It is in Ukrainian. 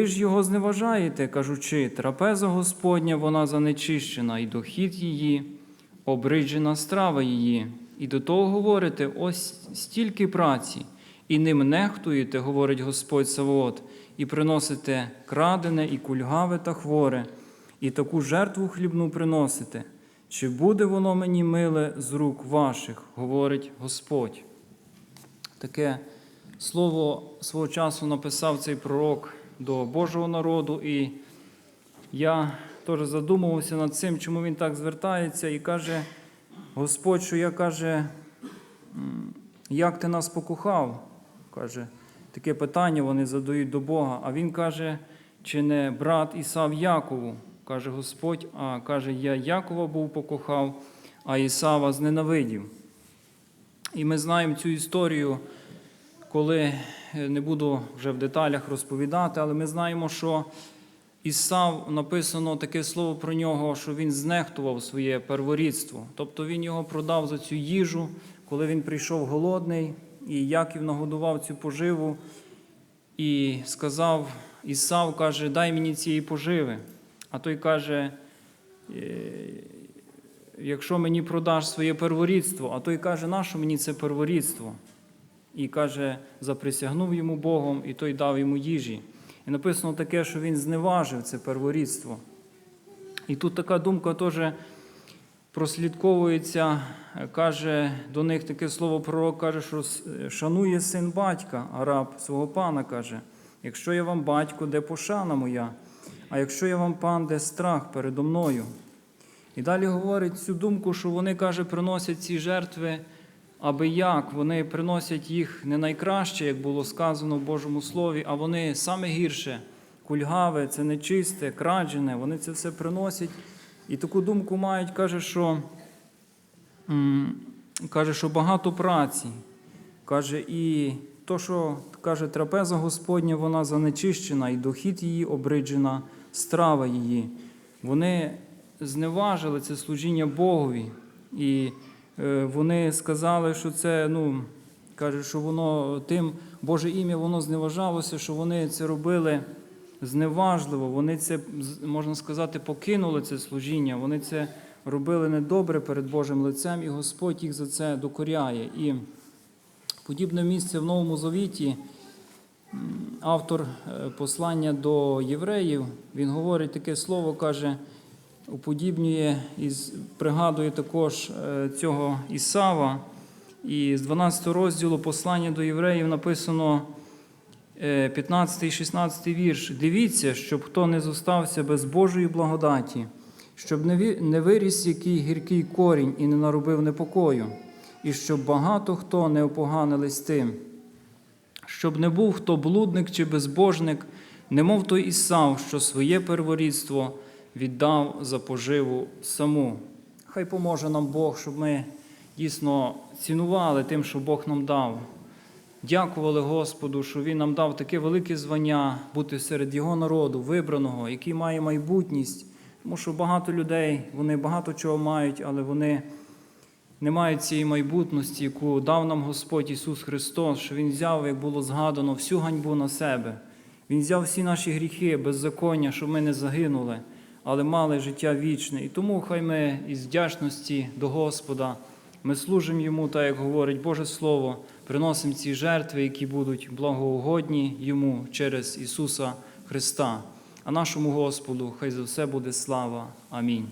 Ви ж його зневажаєте, кажучи, трапеза Господня, вона занечищена, і дохід її, обриджена страва її. І до того говорите, ось стільки праці, і ним нехтуєте, говорить Господь Савоот, і приносите крадене, і кульгаве та хворе, і таку жертву хлібну приносите. Чи буде воно мені миле з рук ваших, говорить Господь. Таке слово свого часу написав цей пророк до Божого народу, і я теж задумувався над цим, чому він так звертається, і каже, Господь, що я каже, як ти нас покохав? Каже, таке питання вони задають до Бога. А він каже, чи не брат Ісав Якову? Каже Господь, а каже, я Якова був покохав, а Ісава зненавидів. І ми знаємо цю історію, коли не буду вже в деталях розповідати, але ми знаємо, що Ісав написано таке слово про нього, що він знехтував своє перворідство. Тобто він його продав за цю їжу, коли він прийшов голодний, і Яків нагодував цю поживу і сказав, Ісав каже, дай мені цієї поживи. А той каже, «Е, якщо мені продаш своє перворідство, а той каже, нащо мені це перворідство? І каже, заприсягнув йому Богом, і той дав йому їжі. І написано таке, що він зневажив це перворідство. І тут така думка теж прослідковується, каже до них таке слово пророк каже, що шанує син батька, а раб свого пана каже: якщо я вам батько, де пошана моя, а якщо я вам пан, де страх передо мною. І далі говорить цю думку, що вони, каже, приносять ці жертви, аби як вони приносять їх не найкраще, як було сказано в Божому Слові, а вони саме гірше, кульгаве, це нечисте, краджене, вони це все приносять. І таку думку мають, каже, що, каже, що багато праці. Каже, і то, що каже, трапеза Господня, вона занечищена, і дохід її обриджена, страва її. Вони зневажили це служіння Богові. І вони сказали, що це, ну, каже, що воно тим Боже ім'я воно зневажалося, що вони це робили зневажливо. Вони це, можна сказати, покинули це служіння. Вони це робили недобре перед Божим лицем, і Господь їх за це докоряє. І подібне місце в Новому Завіті. Автор е, послання до євреїв, він говорить таке слово, каже, уподібнює і пригадує також е, цього Ісава. І з 12 розділу послання до євреїв написано е, 15 і 16 вірш. Дивіться, щоб хто не зостався без Божої благодаті, щоб не виріс який гіркий корінь і не наробив непокою, і щоб багато хто не опоганились тим щоб не був хто блудник чи безбожник, немов той Ісав, що своє перворідство віддав за поживу саму. Хай поможе нам Бог, щоб ми дійсно цінували тим, що Бог нам дав. Дякували Господу, що Він нам дав таке велике звання бути серед Його народу, вибраного, який має майбутність. Тому що багато людей, вони багато чого мають, але вони не мають цієї майбутності, яку дав нам Господь Ісус Христос, що Він взяв, як було згадано, всю ганьбу на себе. Він взяв всі наші гріхи, беззаконня, щоб ми не загинули, але мали життя вічне. І тому хай ми із вдячності до Господа ми служимо Йому, так як говорить Боже Слово, приносимо ці жертви, які будуть благоугодні Йому через Ісуса Христа. А нашому Господу хай за все буде слава. Амінь.